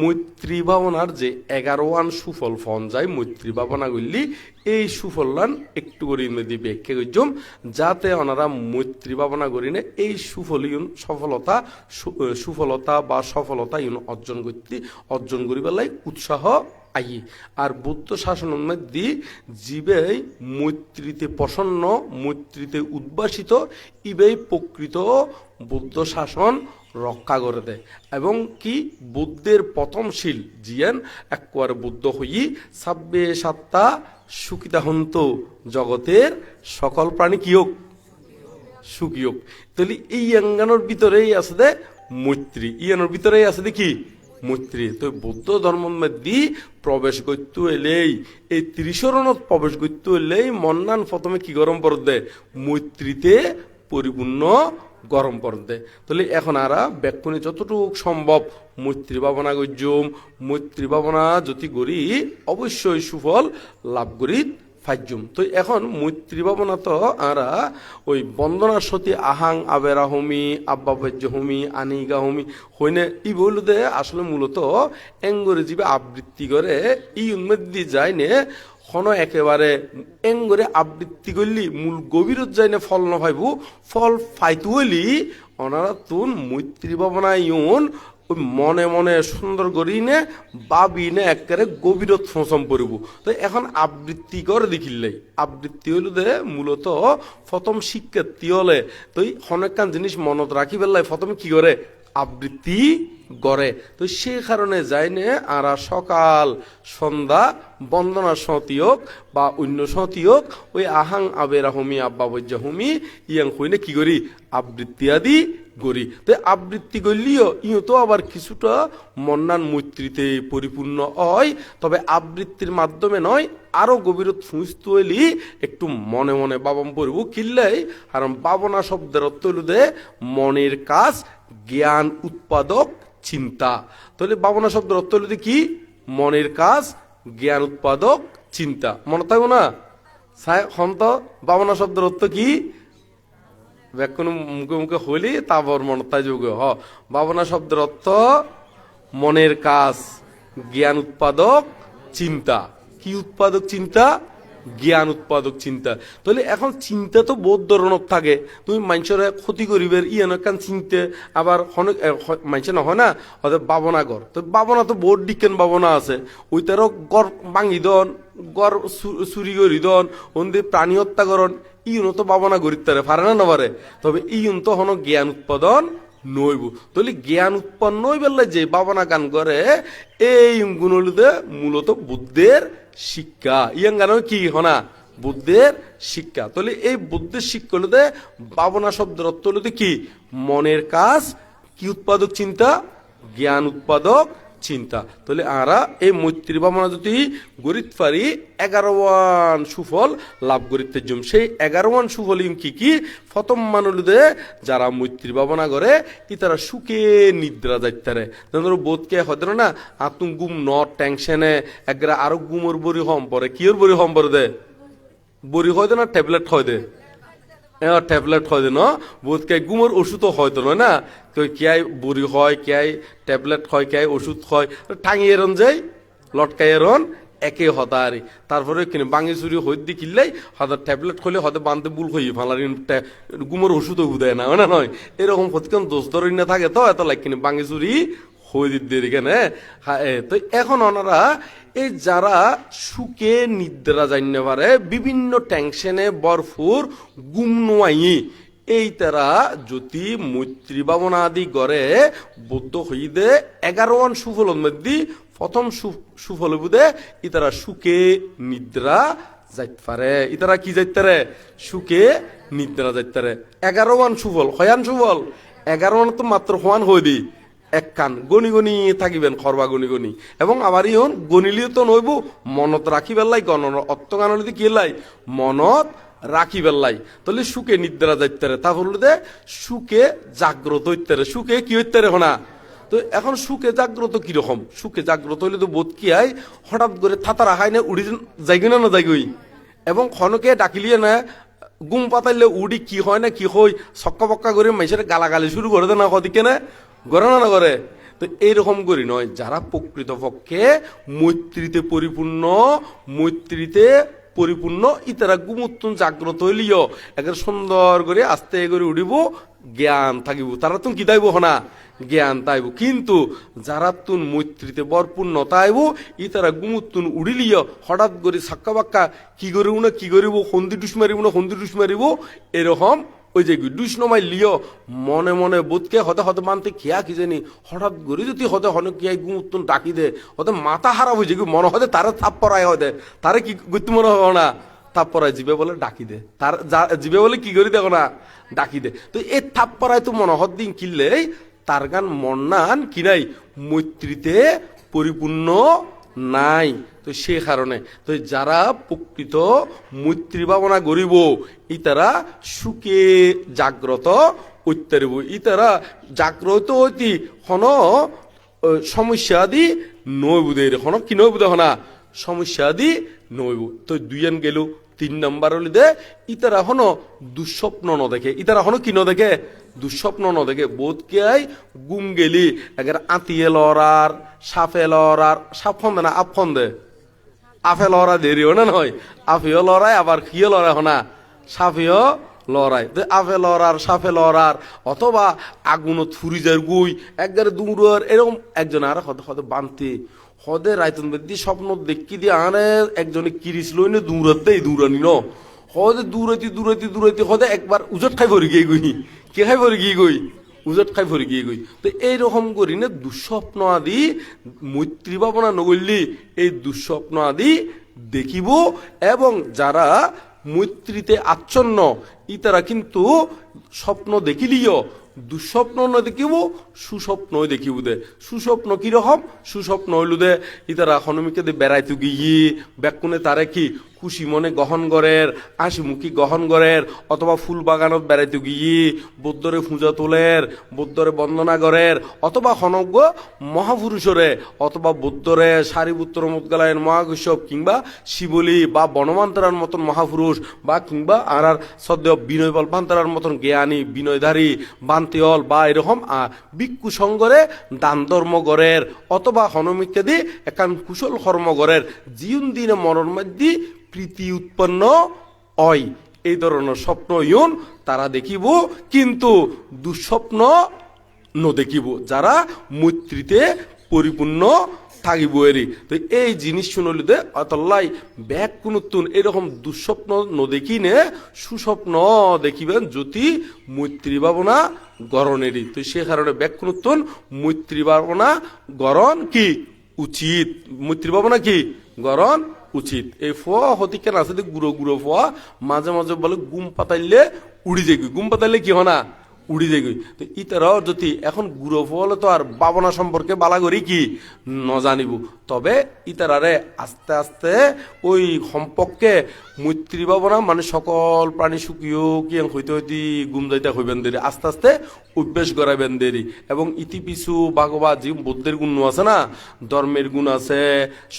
মৈত্রী ভাবনার যে এগারো ওয়ান সুফল ফন যায় মৈত্রী ভাবনা করলি, এই সুফলান একটু করে নদী ব্যাখ্যা করছম যাতে ওনারা মৈত্রী ভাবনা করি না, এই সুফল ইউন সফলতা সুফলতা বা সফলতা ইউন অর্জন করতে, অর্জন করি বেলায় উৎসাহ আই আর বুদ্ধ শাসন মধ্যে জীবে মৈত্রীতে প্রসন্ন, মৈত্রীতে উদ্ভাসিত, ইবেই প্রকৃত বুদ্ধ শাসন রক্ষা করে দেয়। এবং কি? বুদ্ধের প্রথমশীল জিয়ান, একবার বুদ্ধ হই সাব্বে সাত্তা সুখিতা হন্ত জগতের সকল প্রাণী কি হোক? সুখী হোক। তাহলে এই অঙ্গানোর ভিতরেই আছে দে মৈত্রী। ইয়ানোর ভিতরেই আছে দেখি মৈত্রী। তো বৌদ্ধ ধর্ম দি প্রবেশ করতে এলেই, এই ত্রিশরণত প্রবেশ করতে এলেই মন্নান প্রথমে কি গরম পড় দে? মৈত্রীতে পরিপূর্ণ গরম পড় দে তাহলে এখন আরা ব্যাকুনি যতটুকু সম্ভব মৈত্রী ভাবনা গজ্যম মৈত্রী ভাবনা যদি করি, অবশ্যই সুফল লাভ করি ফাইজুম। তো এখন মৈত্রী ভাবনা তো আরা ওই বন্দনার সতী আহাং আবেরা হমি, আব্বা বৈজ্য হমি, আনিগা হমি, হইনে ই বলতে আসলে মূলত এঙ্গরে জীবে আবৃত্তি করে ই উন্মেদি যায় নে হন একেবারে এঙ্গরে আবৃত্তি করলি, মূল গভীরত যায় না ফল নভাইবু ফল ফাইতু হইলি ওনারা তুন মৈত্রী ভাবনা ইউন ওই মনে মনে সুন্দর করি নে বাবি নে একেবারে গভীরত ফসম পড়ব তো এখন আবৃত্তি করে দেখিলাই আবৃত্তি হইল দে মূলত প্রথম শিক্ষার্থী হলে, তো অনেকখান জিনিস মনত রাখি পেলাই প্রথমে কি করে? আবৃত্তি গড়ে তো সে কারণে যায় নে আরা সকাল, সন্ধ্যা, বন্দনা সতীয়ক বা অন্য সতীয়ক ওই আহাং আবের হুমি আব্বা বৈজ্য হুমি, ইয়াং হইনে কি করি? আবৃত্তি আদি করি। তো আবৃত্তি করলিও, ইও তো আবার কিছুটা মন্নান মৈত্রীতে পরিপূর্ণ হয়, তবে আবৃত্তির মাধ্যমে নয়, আরও গভীরত ফুঁসতে হইলি একটু মনে মনে বাবম পড়ব। কিনলেই কারণ বাবনা শব্দের অর্থ মনের কাজ জ্ঞান, উৎপাদক, চিন্তা। তাহলে বাবনা শব্দ অর্থ হইল দে কি? মনের কাজ, জ্ঞান, উৎপাদক, চিন্তা। মনে থাকব না? হন্ত বাবনা শব্দের অর্থ কি? ব্যাকুন মুখে মুখে হইলি তারপর মনতা যোগ হ। ভাবনা শব্দের অর্থ মনের কাজ, জ্ঞান, উৎপাদক, চিন্তা। কি উৎপাদক, চিন্তা? জ্ঞান উৎপাদক চিন্তা। তাহলে এখন চিন্তা তো বোধ ধরনের থাকে। তুমি মানুষের ক্ষতি করিবের ই এনকান চিনতে, আবার মানুষের নহয় না, হয়তো বাবনা গর তো বাবনা তো বহুত ডিকেন বাবনা আছে। ওইটারও গড় ভাঙি দন, গড় চুরি করি দন ওন্দে প্রাণী হত্যা করন ইউনো তো বাবনা গরিতারে পারে না নবারে তবে ইউন তো হন জ্ঞান উৎপাদন নইব তাহলে জ্ঞান উৎপন্ন হইবেলে যে বাবনা গান করে এই গুণগুলোতে মূলত বুদ্ধের শিক্ষা। ইয়াং গান কি হনা? বুদ্ধের শিক্ষা। তাহলে এই বুদ্ধের শিক্ষা হলতে ভাবনা শব্দ অর্থ হলতে কি? মনের কাজ, কি উৎপাদক চিন্তা? জ্ঞান উৎপাদক চিন্তা। তাহলে আরা এই মৈত্রী ভাবনা যদি গরিত পারি এগারো ওয়ান সুফল লাভ করিতে জম। সেই এগারো ওয়ান সুফল ইম কি কি? প্রথম মানুষদের যারা মৈত্রী ভাবনা করে ই তারা সুখে নিদ্রা যাইতারে। ধরো বোধকে হয়তো না, আতুম গুম ন টেনশনে একরা আরও গুমর বরি হম পরে। কিয়র বরি হম পরে দে? বরি হয় দে না, ট্যাবলেট হয় দে? ট্যাবলেট হয় ন বহুত কে গুমর ওষুধ হয় তো নয় না? তো কিয়াই বুড়ি হয়, কিয়াই ট্যাবলেট হয় কিয়াই ওষুধ হয় টাঙি এরন যাই লটকাই এরন একে হতারি তারপরে কিনে বাঙি চুরি হইত দি কিনলেই, হয়তো ট্যাবলেট হলে হয়তো বানতে বুল হই ফালারি গুমর ওষুধও দেয় না না নয় এরকম প্রতিক্ষণ দোষ ধরে না থাকে তো, এত লাগ কিনে বাঙি চুরি দিতে এখানে তো এখন ওনারা এই যারা সুখে নিদ্রা জানতে পারে, বিভিন্ন টেনশনে বরফুর গুম নোয়াই এই তারা যদি মৈত্রী ভাবনা আদি করে, বৌদ্ধ হইদে এগারো ওয়ান সুফল মধ্যে প্রথম সুফল বুধে ইতারা সুখে নিদ্রা যাইতে পারে। ইতারা কি যাইতে পারে? সুখে নিদ্রা যাইতে পারে। এগারো ওয়ান সুফল, হয়ান সুফল? এগারো ওয়ান তো মাত্র হওয়ান হয়ে দি এক কান। গনি গনি থাকিবেন, খরবা গনি গনি। এবং আবার ইহন গনিলিও তো নইব, মনত রাখি বেলাই গণ অত্ত গানলিতে কি লাই মনত রাখি বেলাই তাহলে সুখে নিদ্রা যাইতারে তা হল দে সুখে জাগ্রত হইতারে সুখে কি হইতারে হনা? তো এখন সুখে জাগ্রত কীরকম? সুখে জাগ্রত হইলে তো বোধ কি হয় হঠাৎ করে থাতারা হাই না উড়ি যাইগি না না যাইগই এবং খনকে ডাকিলিয়ে না, গুম পাতাইলে উডি কি হয় না কি হয় ছক্কা পক্কা করে মাইসের গালাগালি শুরু করে দে না কদিকে না? করে না করে তো এইরকম করি নয়, যারা প্রকৃতপক্ষে মৈত্রীতে পরিপূর্ণ মৈত্রীতে পরিপূর্ণ, ইতারা গুমুত্তুন জাগ্রত হইলিও, একের সুন্দর করে আস্তে করে উঠিব, জ্ঞান থাকিব। তারা তুমি কি তাইব হনা? জ্ঞান তাইব। কিন্তু যারা তুন মৈত্রীতে বরপূর্ণ তাইব, ইতারা গুমুত্তুন উড়িলিও হঠাৎ করে সাক্কা বাক্কা কি করিব না, কি করিব? হন্দি ডুস মারিব না, হন্দি ডুস মারিব এরকম ওই যে দুষ নমাই লিও মনে মনে বোধকে হতে হতে মানতে খেয়া কি জানি? হঠাৎ করে যদি হতে হনে কি গুমুত্তুন ডাকি দে, হতে মাথা খারাপ হয়ে যায় মনে হতে তারে থাপ পড়ায় হতে তারে কি করতে মনে হবে না? থাপ পড়ায় জিবে বলে ডাকি দে। তার জিবে বলে কি করি দেখো না? ডাকি দে। তো এই থাপ পড়ায় তো মনে হত দিন কিনলেই তার গান মন্নান কি নাই? মৈত্রীতে পরিপূর্ণ নাই। তো সে কারণে, তো যারা প্রকৃত মৈত্রী ভাবনা গরিব, ইতারা সুখে জাগ্রত উত্তরিব, ইতারা জাগ্রত হইতি হন সমস্যা আদি বুধে হন কি নই বুধে হনা? সমস্যা আদি নইব তো দুইয়ান গেল, তিন নাম্বার হলি দে, ইতারা হন দুঃস্বপ্ন ন দেখে ইতারা হন কি ন দেখে দুঃস্বপ্ন ন দেখে বোধ কে আই? গুম গেলি। একের আঁতিয়ে লড়ার সাফে লড়ার সাপ ফন্দে না, আপ ফন্দে আফে লড়া দেরিও না নয়। আফিও লড়াই, আবার কিও লড়াই হনা। সাফিও লড়াই। তো আফে লড়ার, সাফে লড়ার, অথবা আগুনত ফুরি যায় গুই একবারে দূর এরকম একজন আর হতে হতে বানতে। হদে রাইতন বেদি স্বপ্ন দেখি দিয়ে আনে, একজনে কিরিস লই নে দূরত দেই দূরানি ন হদে দূরাইতি দূরাইতি দূরাইতি, হদে একবার উজট খাই ভরি গিয়ে গই। কে খাই ভরি গিয়ে গই? উজট খাই ভরি গিয়ে গই তো এইরকম করি না দুঃস্বপ্ন আদি মৈত্রী ভাবনা নগরলি এই দুঃস্বপ্ন আদি দেখিব এবং যারা মৈত্রীতে আচ্ছন্ন ইতারা কিন্তু স্বপ্ন দেখিলিও দুঃস্বপ্ন ন দেখিব সুস্বপ্ন দেখিব দে। সুস্বপ্ন কীরকম সুস্বপ্ন হইল দে ইতারা হনুমিকে দে বেড়াইতে গিয়ে বেকুনে তারে কি? খুশি মনে গহন গড়ের, হাসি মুখী গহন গড়ের, অথবা ফুল বাগানত বেড়াইতে গিয়ে বৌদ্ধরে পূজা তোলের, বৌদ্ধরে বন্দনা গড়ের, অথবা হনজ্ঞ মহাপুরুষরে, অথবা বৌদ্ধরে সারিপুত্র মুদগালায়ন মহাকৈশব কিংবা শিবলি বা বনমান্তরার মতন মহাপুরুষ বা কিংবা আর আর সদ্য বিনয় বলপান্তরার মতন জ্ঞানী, বিনয়ধারী, বান্তিয়ল বা এরকম ভিক্ষু সঙ্গরে দান ধর্ম গড়ের, অথবা হনমিকাদি একান কুশল কর্ম গড়ের, জিউন দিনে মনের মধ্যে প্রীতি উৎপন্ন হয়। এই ধরনের স্বপ্ন ইউন তারা দেখিব, কিন্তু দুঃস্বপ্ন ন দেখিব যারা মৈত্রীতে পরিপূর্ণ থাকিব এরি। তো এই জিনিস শুনলিতে অতল্লাই ব্যাগ কোনতুন এরকম দুঃস্বপ্ন ন দেখি নে সুস্বপ্ন দেখিবেন যদি মৈত্রী ভাবনা গরণেরই তো সে কারণে ব্যাগ কোনতুন মৈত্রী ভাবনা গরণ কি? উচিত। মৈত্রী ভাবনা কি? গরণ উচিত। এই ফোয়া হতি কেন আছে যে গুঁড়ো গুঁড়ো ফোয়া মাঝে মাঝে বলে গুম পাতাইলে উড়ি যাই গুম পাতাইলে কি হনা? উড়ি যাই তো ইতারাও যদি এখন গুঁড়ো ফল তো আর বাবনা সম্পর্কে বালা করি কি? ন জানিব তবে ইতারারে আস্তে আস্তে ওই সম্পর্কে মৈত্রী ভাবনা মানে সকল প্রাণী সুখীয় কি হইতে হইতে গুম যাইতে হইবেন দেরি আস্তে আস্তে অভ্যেস করাইবেন দেরি। এবং ইতিপিছু বাগবা যে বৌদ্ধের গুণ আছে না? ধর্মের গুণ আছে,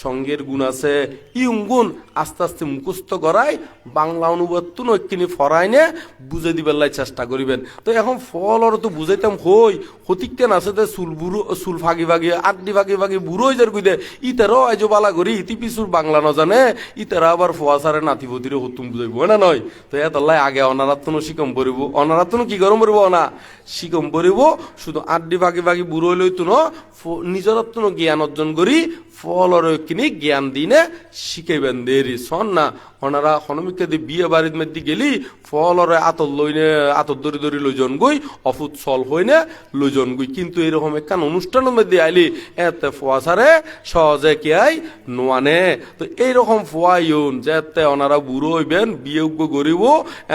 সঙ্গের গুণ আছে ইউং গুণ আস্তে আস্তে মুখস্থ করাই বাংলা অনুবাদ তো নৈকিনি ফরাই নে বুঝে দিবার চেষ্টা করিবেন। তো এখন ফল আর তো বুঝাইতাম হই হতিকেন আছে যে চুল বুড়ো চুল ফাঁকি ফাঁকি আড্ডি ফাঁকি ফাঁকি বুড়ো হয়ে যার কইদে ইতারও আইজো বালা করি, ইতি পিছুর বাংলা নজানে, ইতারা আবার ফোয়া সারে নাতিপতিরে হতুম বুঝাইব না নয়? তো এতলাই আগে অনারাত্তন শিকম পরিব অনারাত্তন কি গরম পরিব অনা? শিকম পরিব শুধু আড্ডি বাগি বাগি বুড়ো লইতো ন নিজরত্ন জ্ঞান অর্জন করি ফলর কিনি জ্ঞান দিনে শিখাইবেন দেরি। সন না ওনারা হনমিকে বিয়ে বাড়ির মধ্যে গেলি, ফলরে আতর লইনে, আতর দরি দরি লইজন গই, অফুত সল হইনে লইজন গই। কিন্তু এরকম একখান অনুষ্ঠানের মধ্যে আইলি, এতে ফোয়াশারে সহজে কে আই নোয়ানে তো এইরকম ফোয়াইন যেতে ওনারা বুড়ো হইবেন, বিয়ে গরিব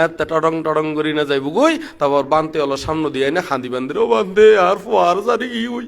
এতে টডং টডং করি না যাইব গই, তারপর বানতে হলো সামনে দিয়ে না খান্দি বান্ধে ও বান্ধে আর ফোয়ার জানি কি হই।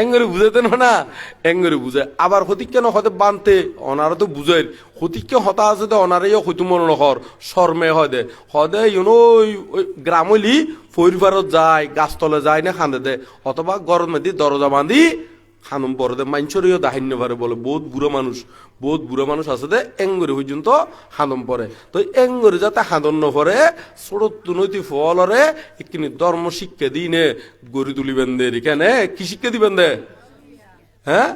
এঙ্গরে বুঝাইতে না, এঙ্গরে বুঝায় আবার হতিক কেন হতে বানতে, অনারা তো বুঝাই হতিক কে হতা আছে তো অনারেও হইতু মনে নহর শর্মে হয় দে। হদে ইউনো গ্রামলি পরিবারত যায়, গাছতলে যায় না খান্দে দে, অথবা গরমে দি দরজা বাঁধি খানুম বড় দে মাইনসরিও দাহিন্য পারে বলে, বহুত বুড়ো মানুষ, বহুত বুড়ো মানুষ আছে দে, এঙ্গরি পর্যন্ত হাদম পরে। তো এঙ্গরি যাতে হাদন নপরে ছোট নৈতি ফলরে এখানে ধর্ম শিক্ষা দিনে গড়ি তুলিবেন দে কেনে, কি শিক্ষা দিবেন দে? হ্যাঁ?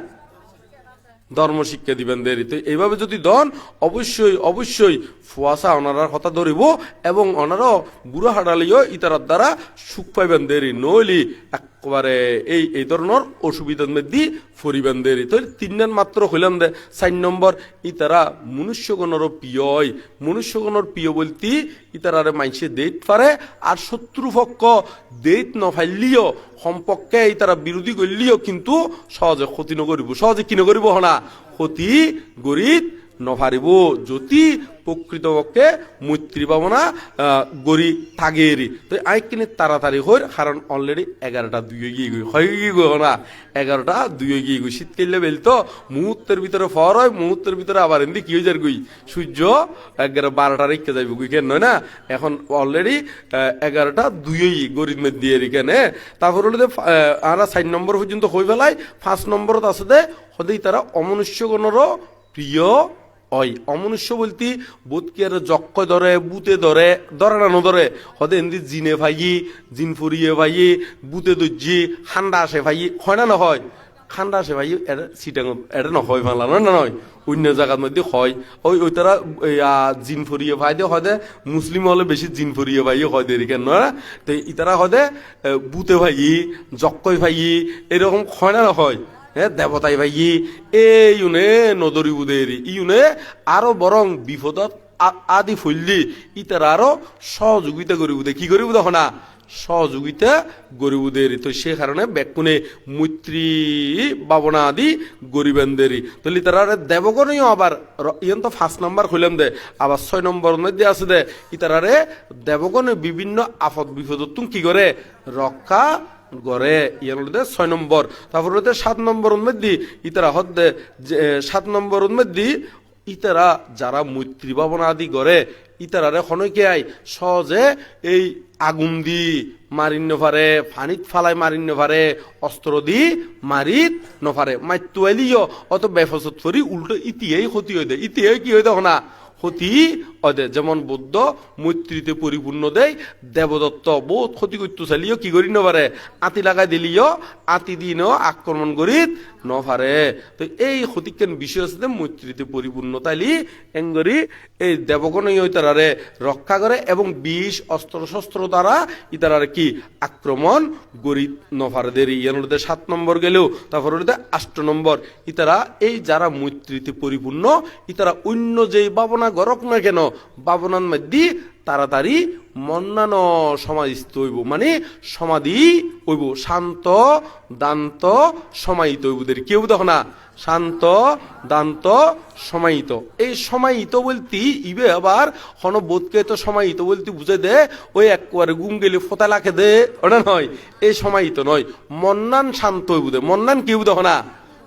ধর্ম শিক্ষা দিবেন দেরি তো এইভাবে যদি দন, অবশ্যই অবশ্যই ফুয়াশা ওনারার কথা ধরিব এবং ওনারও বুড়ো হাডালিও ইতারার দ্বারা সুখ পাইবেন দেরি। নইলি একবারে এই এই ধরনের অসুবিধার মধ্যে ফরিবেন দেরি। তো তিনজন মাত্র হইলাম দে। চার নম্বর, ইতারা মনুষ্যগণেরও প্রিয় মনুষ্যগণের প্রিয় বলতে ইতারারে মাইসে দেইত পারে আর শত্রুপক্ষ দেইত নফাইলিও সম্পর্কে ইতারা বিরোধী করলিও কিন্তু সহজে ক্ষতি নকরিব। সহজে কি নকরিব হনা? ক্ষতি গরিত নভারিব যদি প্রকৃতপক্ষে মৈত্রী ভাবনা গড়ি থাকেরি। তো আই কিনে তাড়াতাড়ি হই কারণ অলরেডি এগারোটা দুই গিয়ে গই, হয় গিয়ে গই না। এগারোটা দুই গিয়ে গই, শীতকালে বেল তো। মুহূর্তের ভিতরে ফর হয়, মুহূর্তের ভিতরে আবার এমনি কি হয়ে যার গই? সূর্য এগারো বারোটা রেখে যাইব গুই, কেন নয় না? এখন অলরেডি এগারোটা দুই গরিব দিয়ে রিকেনে তারপর হলো যে আর চার নম্বর পর্যন্ত হয়ে পেলাই পাঁচ নম্বরত আছে দে সদাই তারা অমনুষ্যগণেরও প্রিয় ওই অমনুষ্য বলতে বোধকে আর যক্ষ ধরে, বুতে ধরে ধরে না নধরে হদে এমনি জিনে ভাইয়ে, জিন ফুরিয়ে ভাইয়ে, বুতে দর্জি ঠান্ডা আসে ভাইয়ে। হয় না নহয় ঠান্ডা আসে ভাই এটা সিটাং এটা নহয় বাংলা নয় না নয় অন্য জায়গার মধ্যে হয়। ওই ওই তারা জিন ফুরিয়ে ভাই দিয়ে হয় মুসলিম হলে বেশি জিন ফুরিয়ে ভাই হয় দেরি কেন না? তো ইতারা হয় বুতে ভাই জক্কই ভাই এরকম হয় না হয়? দেবতাই ভাই এই ইউনে নদরি বুদের ইউনে আরও বরং বিপদত আদি ফুললি, ইতারা আরও সহযোগিতা করিব দে। কি করিব দেখো না? সহযোগিতা গরিবদের তো সে কারণে ব্যাকুনে মৈত্রী বাবনা আদি গরিবেন্দেরই তাহলে তারা দেবগণীয় আবার র- ইয়ন তো ফার্স্ট নাম্বার হইলাম দে। আবার ছয় নম্বর মধ্যে আছে দে। ইতারারে দেবগণে বিভিন্ন আপদ বিপদ তুমি কি করে? রক্ষা গড়ে মধ্যে ছয় নম্বর। তারপর হতে সাত নম্বর মধ্যে ইতারা হদ্দে সাত নম্বর মধ্যে ইতারা যারা মৈত্রী ভাবনা আদি করে ইতারারে খনকে আই সহজে এই আগুন দি মারিন নফারে ফানিত ফালাই মারিন নফারে অস্ত্র দি মারিত নফারে মাইতু আইলিও অত বেফসত ফরি উল্টো ইতিয়াই ক্ষতি হয়ে দেয় ইতিয়াই কি হয়ে দেখো না ক্ষতি যেমন বৌদ্ধ মৈত্রীতে পরিপূর্ণ দেয়, দেবদত্ত বহুত ক্ষতি করতে চালিও কি করি নপারে আতি লাগাই দিলিও আতি দিনও আক্রমণ করি নপারে তো এই ক্ষতিকেন বিষয় আছে যে মৈত্রীতে পরিপূর্ণ তাইলি এঙ্গরি এই দেবগণই তারারে রক্ষা করে এবং বিষ অস্ত্র শস্ত্র দ্বারা ইতারারে কি আক্রমণ গরি নফারে দেরি ইয়ার মধ্যে সাত নম্বর গেলেও তারপর আষ্ট নম্বর ইতারা এই যারা মৈত্রীতে পরিপূর্ণ ইতারা অন্য যেই ভাবনা গরক না কেন ভাবনার মধ্যে তাড়াতাড়ি মন্নান সমাধিস্থ হইব। মানে সমাধি হইব। শান্ত, দান্ত সমাহিত হইব দের কেউ দেখো না? শান্ত, দান্ত সমাহিত। এই সমাহিত বলতে, ইবে আবার হন বোধকে তো সমাহিত বলতে, বুঝে দে, ওই একবারে গুম গেলে ফোতা লাখে দে। ওটা নয় এই সমাহিত নয়। মন্নান শান্ত হইব দে মন্নান কেউ দেখো না?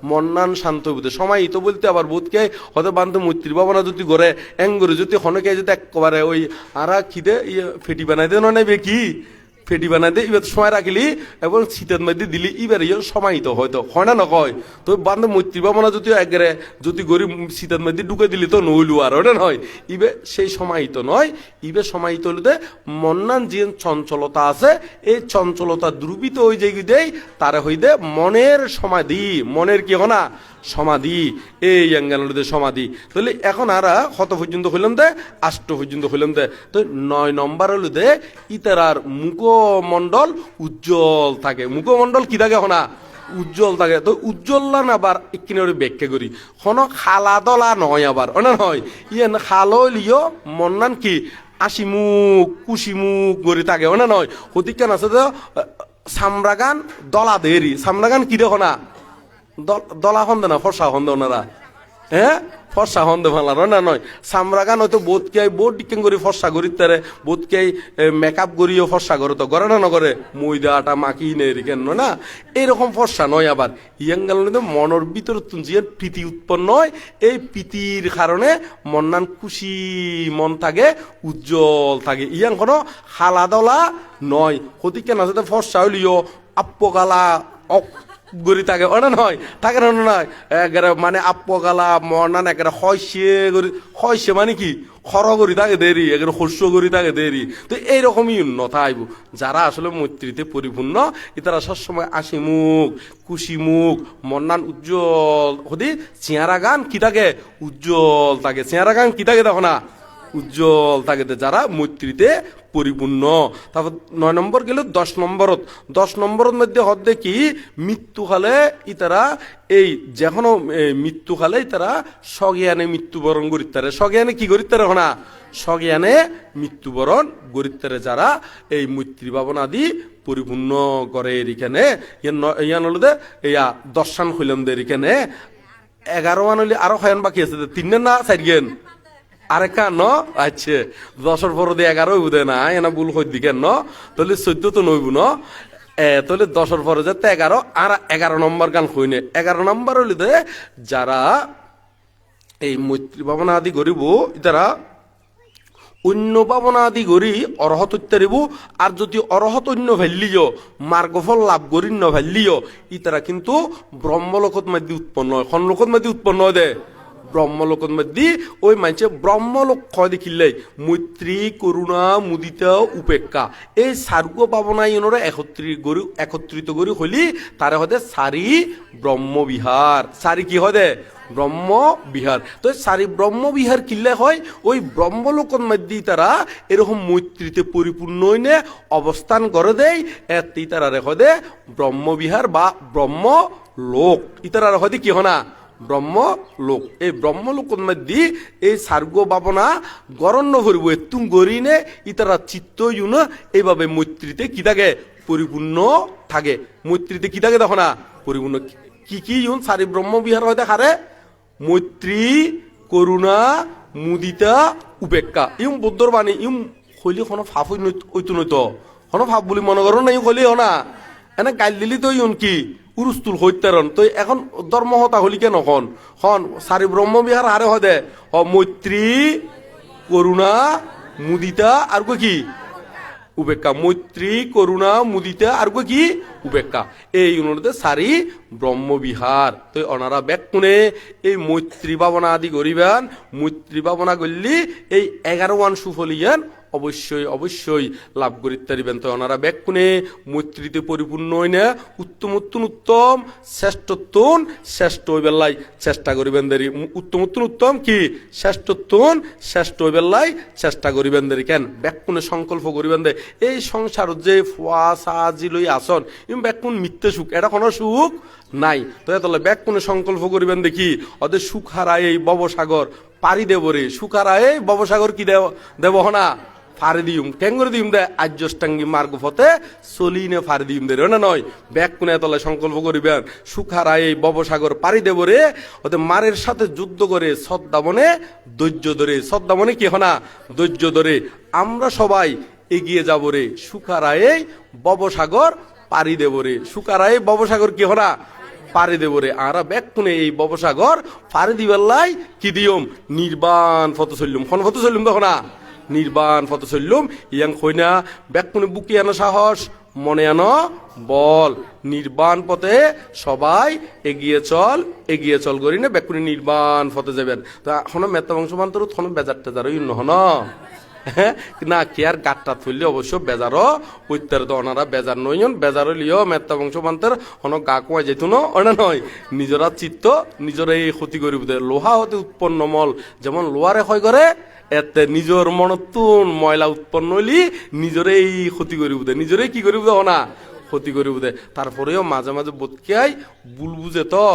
মন্নান শান্ত বুধে সময় ইতো বলতে আবার বোধকে, হয়তো বান্ধব মৈত্রী ভাবনা যদি গড়ে গড়ে যদি হনকে যদি একবারে ওই আরা খিদে ইয়ে ফেটি বানাই দে নয় কি ফেটি বানাই দে এবার সময় রাখিলি এবং শীতের মধ্যে দিলি এবার ইয়ে সমাহিত হয়তো, হয় না নকয়। তো বান্ধব মৈত্রী ভাবনা যদি একবারে, যদি গরিব শীতের মধ্যে ঢুকে দিলি তো নইলু আর নয়? ইবে সেই সমাহিত নয়, ইবে সমাহিত হলে মন্নান যে চঞ্চলতা আছে, এই চঞ্চলতা দ্রুবিত হয়ে যাই দেই, তারে হইদে মনের সমাধি। মনের কি হনা? সমাধি। এই অ্যাঙ্গানোদের সমাধি। তাহলে এখন আর কত পর্যন্ত হইলাম দে, আষ্ট পর্যন্ত হইলাম দে। তো নয় নম্বর হলো দে, ইতারার মুখমণ্ডল উজ্জ্বল থাকে। মুখমণ্ডল কি থাকে হনা উজ্জ্বল থাকে। তো উজ্জ্বল না আবার ওর ব্যাখ্যা করি হন খালা দলা নয় আবার ওনা নয় ইয়েন খালো লিও মন্নান কি? আশি মুখ কুশি মুখ গড়ি থাকে ওনা নয় হতিকান আছে তো সামরাগান দলা দেরি সামরাগান কি দেখো না দল- দলা হন্দে না ফর্সা হন্দে ওনারা হ্যাঁ ফর্সা হন্দে ভালার না নয়। সামরা গান হয়তো বোধ কে বোধ ডিকেন করি ফর্সা করি তারে বোধ কে মেকআপ করিও ফর্সা করে তো। করে না নগরে ময়দা আটা মাকি নেই কেন না? এরকম ফর্সা নয় আবার। ইয়াং গেল মনের ভিতর যে প্রীতি উৎপন্ন হয়। এই প্রীতির কারণে মন্নান খুশি মন থাকে, উজ্জ্বল থাকে। ইয়াং কোনো হালাদলা নয়। হতি কেন আছে ফর্সা হইলিও আপ্পকালা গরি থাকে ওটা নয় থাকে না নয় একেবারে মানে আপকালা, মনান, একেবারে হয়সে গরি, হয়সে মানে কি? খর করি থাকে দেরি, একেবারে শস্য করি থাকে দেরি। তো এইরকমই উন্নত আইব। যারা আসলে মৈত্রীতে পরিপূর্ণ এতারা সবসময় আসি মুখ, খুশি মুখ মন্নান উজ্জ্বল হদি চেহারা গান কি থাকে উজ্জ্বল থাকে চেহারা গান কি থাকে দেখো না? উজ্জ্বল থাকে যারা মৈত্রীতে পরিপূর্ণ। তারপর নয় নম্বর গেল দশ নম্বরত। দশ নম্বরের মধ্যে হদ্দে কি? মৃত্যুকালে ইতারা এই যেখনো মৃত্যুকালে ইতারা সজ্ঞানে মৃত্যুবরণ করিতারে সজ্ঞানে কি করিতারে না সজ্ঞানে মৃত্যুবরণ গরিতারে যারা এই মৈত্রী ভাবনা আদি পরিপূর্ণ করে এখানে ইয়ান হলো দে, ইয়া দশান হইলাম দে এখানে এগারো মান হইলে আরও হয়ান বাকি আছে তিন না চার গেন? আরেকা ন? আচ্ছা দশের পর দিয়ে এগারো বুধে না, এনা ভুল হই দিকে ন। তাহলে চোদ্দ তো নইব ন। তাহলে দশের পরে যাতে এগারো, আর এগারো নম্বর গান হইনে এগারো নম্বর হইলে দে, যারা এই মৈত্রী ভাবনা আদি গরিব তারা অন্য ভাবনা আদি গরি অরহত ইত্যাদিব আর যদি অরহত অন্য ভ্যালিও মার্গফল লাভ করি ন ভ্যালিও ইতারা কিন্তু ব্রহ্মলোকত মাধ্যমে উৎপন্ন হয়। খনলোকত মাধ্যমে উৎপন্ন হয় দে? ব্রহ্মলোকত মধ্যে ওই মানছে ব্রহ্মলোক কয় দেখিলে, মৈত্রী, করুণা, মুদিতা, উপেক্ষা। এই সার্গ পাবনা ইনরে একত্রিত গরু একত্রিত গরু হলি তারে হদে সারি ব্রহ্মবিহার সারি কি হদে ব্রহ্ম বিহার তো সারি ব্রহ্ম বিহার কিল্লে হয়? ওই ব্রহ্মলোকর মধ্যে তারা এরকম মৈত্রীতে পরিপূর্ণ হইনে অবস্থান করে দেয় এতেই তারা রেখে দে ব্রহ্মবিহার বা ব্রহ্ম লোক ইতারা রেখে কি হনা? ব্রহ্ম লোক। এই ব্রহ্ম লোকের মধ্যে এই সার্গ ভাবনা গরণ্য করিব এতুম গরিনে ইতারা চিত্ত ইউন, এইভাবে মৈত্রীতে কি থাকে? পরিপূর্ণ থাকে। মৈত্রীতে কি থাকে দেখো না? পরিপূর্ণ কি কি ইউন? সারি ব্রহ্ম বিহার হয়তো হারে মৈত্রী, করুণা, মুদিতা, উপেক্ষা। ইউম বৌদ্ধর বাণী ইউম হইলে কোনো ফাপ হইতো নইতো কোনো ফাপ বুলি মনে করো না ইউ হইলে না এনে গাইল দিলি তো ইউন কি? উরুস্তুল হত্যারণ তো এখন ধর্মহতা হলি কেন হন? হন সারি ব্রহ্মবিহার হারে হদে হ মৈত্রী করুণা মুদিতা আর কো উপেক্ষা মৈত্রী করুণা মুদিতা আর কি উপেক্ষা এই অনুরোধে সারি ব্রহ্মবিহার তো অনারা ব্যাক কোনে? এই মৈত্রী ভাবনা আদি গরিবান মৈত্রী ভাবনা করলি এই এগারো ওয়ান সুফলিয়ান অবশ্যই অবশ্যই লাভ করিতে পারিবেন তো ওনারা ব্যাক কোনে মৈত্রীতে পরিপূর্ণ হই না উত্তম উত্তম শ্রেষ্ঠত্বন শ্রেষ্ঠ হই বেল্লাই চেষ্টা করিবেন দেরি। উত্তম উত্তম কি? শ্রেষ্ঠত্বন শ্রেষ্ঠ হই বেল্লাই চেষ্টা করিবেন দেরি। কেন? ব্যাক কোনে সংকল্প করিবেন দে। এই সংসার যে ফুয়া, সাজি লই আসন, ইম ব্যাক কোন মিথ্যে সুখ, এটা কোনো সুখ নাই। তো তাহলে ব্যাক কোনে সংকল্প করিবেন দেখি ওদের সুখ হারায় এই ববসাগর পারি দেব রে। সুখ হারায় এই ববসাগর কি দেব দেব না ফারে দিম কেন করে দিম দে আজ্যষ্টাঙ্গি মার্গ ফতে চলি নে ফারে দিম দে না নয় ব্যাগ কোনে তলে সংকল্প করিবেন। সুখারা এই ববসাগর পারি দেব রে। ওতে মারের সাথে যুদ্ধ করে সদ্দাবনে ধৈর্য ধরে। সদ্দাবনে কি হনা? ধৈর্য ধরে। আমরা সবাই এগিয়ে যাব রে। সুখারায় ববসাগর পারি দেব রে। সুখারায় ববসাগর কি হনা? পারে দেব রে। আরা ব্যাগ কোনে এই ববসাগর পারে দিবার কি দিয়ম? নির্বাণ ফত চললুম কোন ফত চললুম তখন না? নির্বাণ ফত চললুম। ইয়াং কইনা ব্যাকুনে বুকি আনো সাহস, মনে আনো, বল। নির্বাণ পথে সবাই এগিয়ে চল এগিয়ে চল করি না ব্যাকুনি নির্বাণ পথে যাবেন। তা এখন মেত্তা বংশমান্তর হন বেজার টেজার নহন হ্যাঁ না, কি আর গাটটা থইলে অবশ্য বেজারও উত্তর তো ওনারা বেজার নইন বেজার লিও মেত্তা বংশমান্তর হন গা কুয়া যেত ন ওনা নয়। নিজরা চিত্ত নিজরে এই ক্ষতি করিব লোহা হতে উৎপন্ন মল, যেমন লোহারে হয় করে এতে নিজর মনতুন ময়লা উৎপন্ন হইলি নিজরে এই ক্ষতি করিব দে নিজরে কি করিব দে না ক্ষতি করিব দে। তারপরেও মাঝে মাঝে বোধকেয়াই বুল বুঝে তো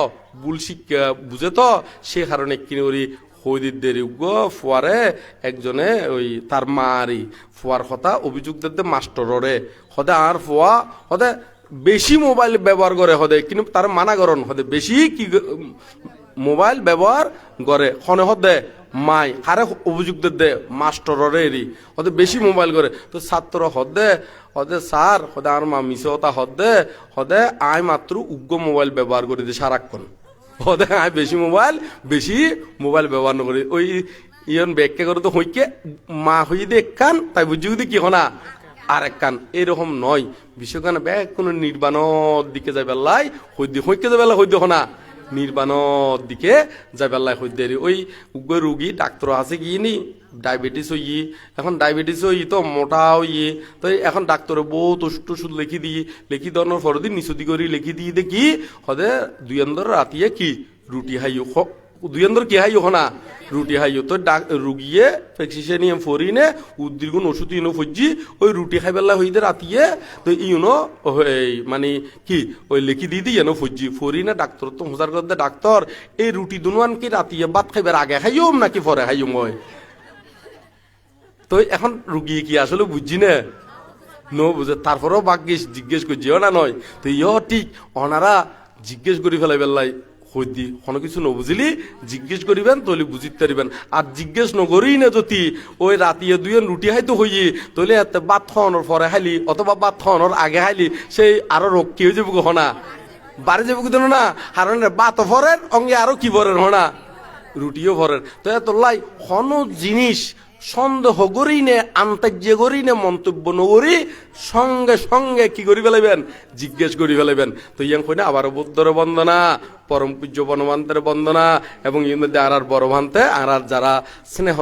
বুল শিক্ষা বুঝে তো, সে কারণে কিনে করি, হইদির দেরি ফুয়ারে একজনে ওই তার মারি, ফুয়ার কথা অভিযোগ দিতে মাস্টররে হদে আর ফুয়া, হদে বেশি মোবাইল ব্যবহার করে, হদে কিন্তু তার মানা করন হদে বেশি কি মোবাইল ব্যবহার করে। খনে হদে মাই কারে অভিযুক্ত দে মাস্টররে এরি। হদে বেশি মোবাইল করে। তো ছাত্র হদে হদে স্যার, হদে আর মা মিশে হতা হদে হদে আই মাত্র উগ্র মোবাইল ব্যবহার করে দিয়ে সারাক্ষণ। হদে আই বেশি মোবাইল বেশি মোবাইল ব্যবহার নকরি। ওই ইয়ন ব্যাখ্যা করে তো হইকে, মা হই দে কান, তাই বুঝি যদি কি হনা? আর এক কান। এরকম নয়। বিশ্বকান ব্যাগ কোনো নির্বাণর দিকে যাই বেল্লাই হইদি হইকে যাবে হইদি হনা। নির্বাণর দিকে যাই আল্লাহ দেরি ওই উগ্র রুগী ডাক্তার আছে কি নি? ডায়াবেটিস হই এখন ডায়াবেটিস হই তো মোটা হই তো এখন ডাক্তারে বহুত ওষুধ ওষুধ লিখি দিই লিখি দেওয়ার পরদিন নিচুদি করি লিখি দিয়ে দেখি হদে দুই অন্দর রাতিয়ে কি রুটি হাইও দুই অন্দর কি হাইও হনা রুটি হাইও তো ডাক, রুগিয়ে প্রেসক্রিপশন ফরিনে উদ্দীর্ঘ ওষুধ ইউনো ফজি ওই রুটি খাই বেলা হইতে রাতিয়ে, তো ইউনো এই মানে কি, ওই লিখি দিয়ে দিয়ে ফজি ফরিনে ডাক্তার তো হোজার করতে ডাক্তার, এই রুটি দুনুয়ান কি রাতিয়ে ভাত খাইবার আগে খাইম নাকি পরে খাইম মই তো এখন রুগী কি আসলে বুঝছি না? ন বুঝে, তারপরেও ভাগ্যিস জিজ্ঞেস করছি না নয়। তো ইয় ঠিক, অনারা জিজ্ঞেস করি ফেলাই বেলাই হইদি কোনো কিছু নবুঝিলি জিজ্ঞেস করিবেন তৈলি বুঝিতে পারিবেন। আর জিজ্ঞেস নকরি না যদি ওই রাতিয়ে দুই রুটি খাইতো হইয়ে তৈলে এতে বাত খাওয়ানোর পরে খাইলি অথবা বাত খাওয়ানোর আগে খাইলি সেই আরও রোগ কি হয়ে যাব হনা? বাড়ি যাব কিন্তু না? হারণ বাত ফরের অঙ্গে আরও কি ফরের হনা? রুটিও ভরেন তো এত লাই হন জিনিস সন্দেহ করি নে আন্তাজ্য করি নে মন্তব্য নগরি সঙ্গে সঙ্গে কি করি ফেলাইবেন? জিজ্ঞেস করি ফেলাইবেন। তো ইয়াং কই না আবার বুদ্ধর বন্দনা, পরম পূজ্য বনবান্তের বন্দনা, এবং মধ্যে আর আর বড় ভান্তে আর আর যারা স্নেহ